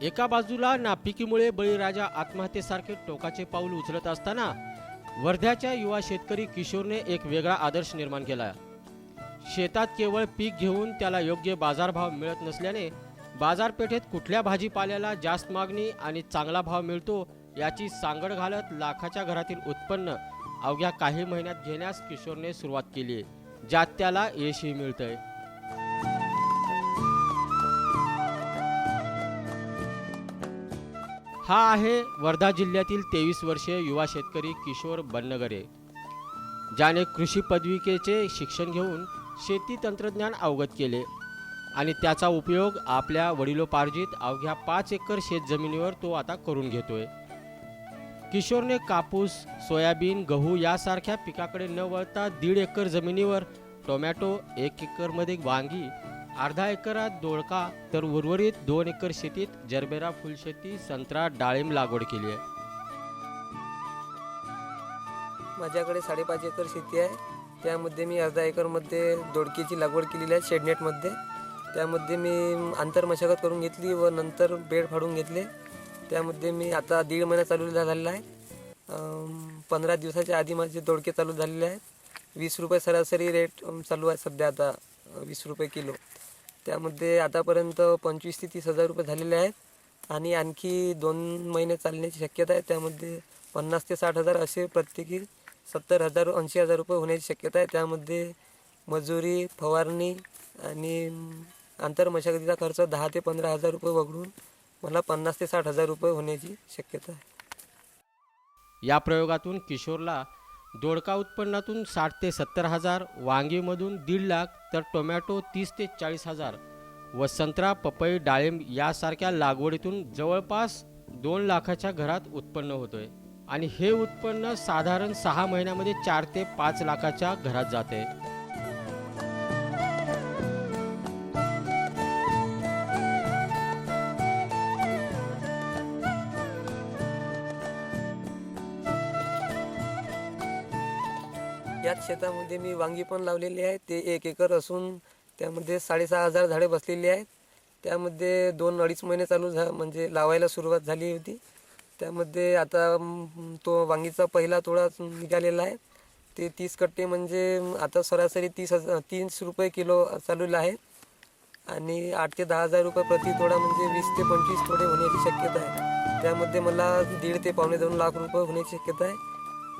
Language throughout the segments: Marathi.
एका बाजूला नापिकीमुळे बळीराजा आत्महत्येसारखे टोकाचे पाऊल उचलत असताना वर्ध्याच्या युवा शेतकरी किशोरने एक वेगळा आदर्श निर्माण केला. शेतात केवळ पीक घेऊन त्याला योग्य बाजारभाव मिळत नसल्याने बाजारपेठेत कुठल्या भाजीपाल्याला जास्त मागणी आणि चांगला भाव मिळतो याची सांगड घालत लाखाच्या घरातील उत्पन्न अवघ्या काही महिन्यात घेण्यास किशोरने सुरुवात केली ज्यात त्याला यशही मिळतंय. हा आहे वर्धा जिल्ह्यातील तेवीस वर्षीय युवा शेतकरी किशोर बन्नगरे ज्याने कृषी पदविकेचे शिक्षण घेऊन शेती तंत्रज्ञान अवगत केले आणि त्याचा उपयोग आपल्या वडिलोपार्जित अवघ्या पाच एकर शेतजमिनीवर तो आता करून घेतोय. किशोरने कापूस सोयाबीन गहू यासारख्या पिकाकडे न वळता दीड एकर जमिनीवर टोमॅटो एक एकरमध्ये वांगी अर्धा एकरात दोडका तर उर्वरित दोन एकर शेतीत जरबेरा फुलशेती संत्रा डाळिंब लागवड केली आहे. माझ्याकडे साडेपाच एकर शेती आहे. त्यामध्ये मी अर्धा एकरमध्ये दोडकीची लागवड केलेली आहे शेडनेटमध्ये. त्यामध्ये मी आंतरमशागत करून घेतली व नंतर बेड फाडून घेतले. त्यामध्ये मी आता दीड महिना चालू झालेला आहे. पंधरा दिवसाच्या आधी माझे दोडके चालू झालेले आहेत. वीस रुपये सरासरी रेट चालू आहे सध्या आता वीस रुपये किलो. त्यामध्ये आतापर्यंत पंचवीस ते तीस हजार रुपये झालेले आहेत. आणि आणखी दोन महिने चालण्याची शक्यता आहे. त्यामध्ये पन्नास ते साठ हजार असे प्रत्येकी सत्तर हजार ऐंशी हजार रुपये होण्याची शक्यता आहे. त्यामध्ये मजुरी फवारणी आणि आंतरमशागतीचा खर्च दहा ते पंधरा हजार रुपये वगळून मला पन्नास ते साठ हजार रुपये होण्याची शक्यता आहे. या प्रयोगातून किशोरला दोडका उत्पन्नातून साठ ते सत्तर हजार वांगीमधून दीड लाख तर टोमॅटो तीस ते चाळीस हजार. व संत्रा पपई डाळिंब यासारख्या लागवडीतून जवळपास दोन लाखाच्या घरात उत्पन्न होतोय. आणि हे उत्पन्न साधारण सहा महिन्यामध्ये चार ते पाच लाखाच्या घरात जाते. याच शेतामध्ये मी वांगी पण लावलेली आहे. ते एक एकर असून त्यामध्ये साडेसहा हजार झाडे बसलेली आहेत. त्यामध्ये दोन अडीच महिने चालू झा म्हणजे लावायला सुरुवात झाली होती. त्यामध्ये आता तो वांगीचा पहिला तोडा निघालेला आहे. ते तीस कट्टे म्हणजे आता सरासरी तीस हजार तीस रुपये किलो चालू आहे. आणि आठ ते दहा हजार रुपये प्रति तोडा म्हणजे वीस ते पंचवीस तोडे होण्याची शक्यता आहे. त्यामध्ये मला दीड ते पावणे दोन लाख रुपये होण्याची शक्यता आहे.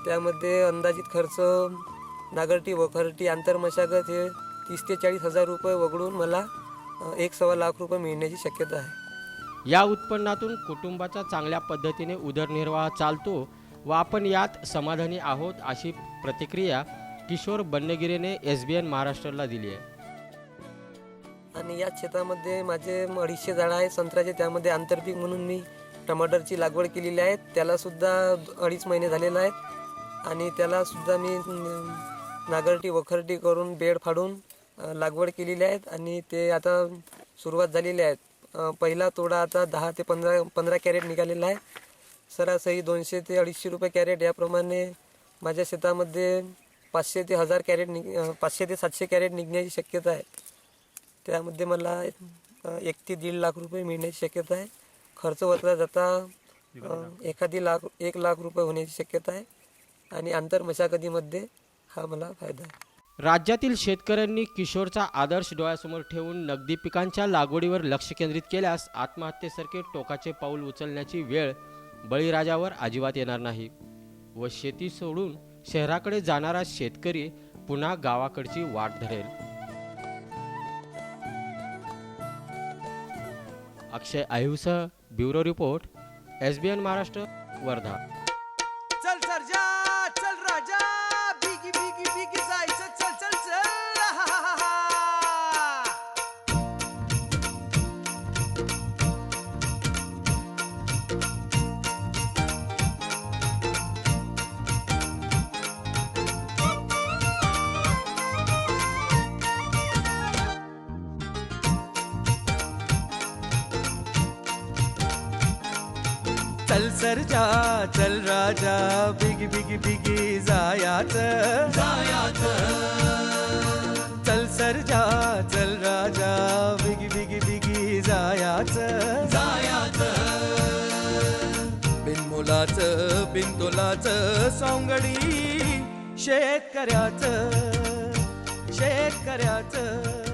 त्यामध्ये अंदाजित खर्च नागरटी वखरटी आंतरमशागत हे तीस ते चाळीस हजार रुपये वगळून मला एक सव्वा लाख रुपये मिळण्याची शक्यता आहे. या उत्पन्नातून कुटुंबाचा चांगल्या पद्धतीने उदरनिर्वाह चालतो व आपण यात समाधानी आहोत अशी प्रतिक्रिया किशोर बन्नगिरेने एस बी एन महाराष्ट्राला दिली आहे. आणि याच शेतामध्ये माझे अडीचशे झाडं आहेत संत्र्याचे त्यामध्ये आंतरपीक म्हणून मी टमाटरची लागवड केलेली आहे. त्यालासुद्धा अडीच महिने झालेला आहेत. आणि त्यालासुद्धा मी नागरटी वखरटी करून बेड फाडून लागवड केलेली आहेत आणि ते आता सुरुवात झालेली आहे पहिला तोडा आता दहा ते पंधरा पंधरा कॅरेट निघालेला आहे. सरासरी दोनशे ते अडीचशे रुपये कॅरेट याप्रमाणे माझ्या शेतामध्ये पाचशे ते हजार कॅरेट निघ पाचशे ते सातशे कॅरेट निघण्याची शक्यता आहे. त्यामध्ये मला एक ते दीड लाख रुपये मिळण्याची शक्यता आहे. खर्च वतला जाता एखादी लाख एक लाख रुपये होण्याची शक्यता आहे. आणि आंतर मशागतीमध्ये हा मला फायदा आहे. राज्यातील शेतकऱ्यांनी किशोरचा आदर्श डोळ्यासमोर ठेवून नगदी पिकांच्या लागवडीवर लक्ष केंद्रित केल्यास आत्महत्येसारखे टोकाचे पाऊल उचलण्याची वेळ बळीराजावर अजिबात येणार नाही व शेती सोडून शहराकडे जाणारा शेतकरी पुन्हा गावाकडची वाट धरेल. Akshay आयुसह bureau report S B N Maharashtra Wardha. चल सर्जा चल चल सरजा चल राजा बिगी बिगी बिगी जायात. जायाच चल सरजा चल राजा बिगी बिगी बिगी जायात. जायाच बिन मुलाच बिन तुलाच सोंगडी शेतकऱ्याच शेतकऱ्याचं.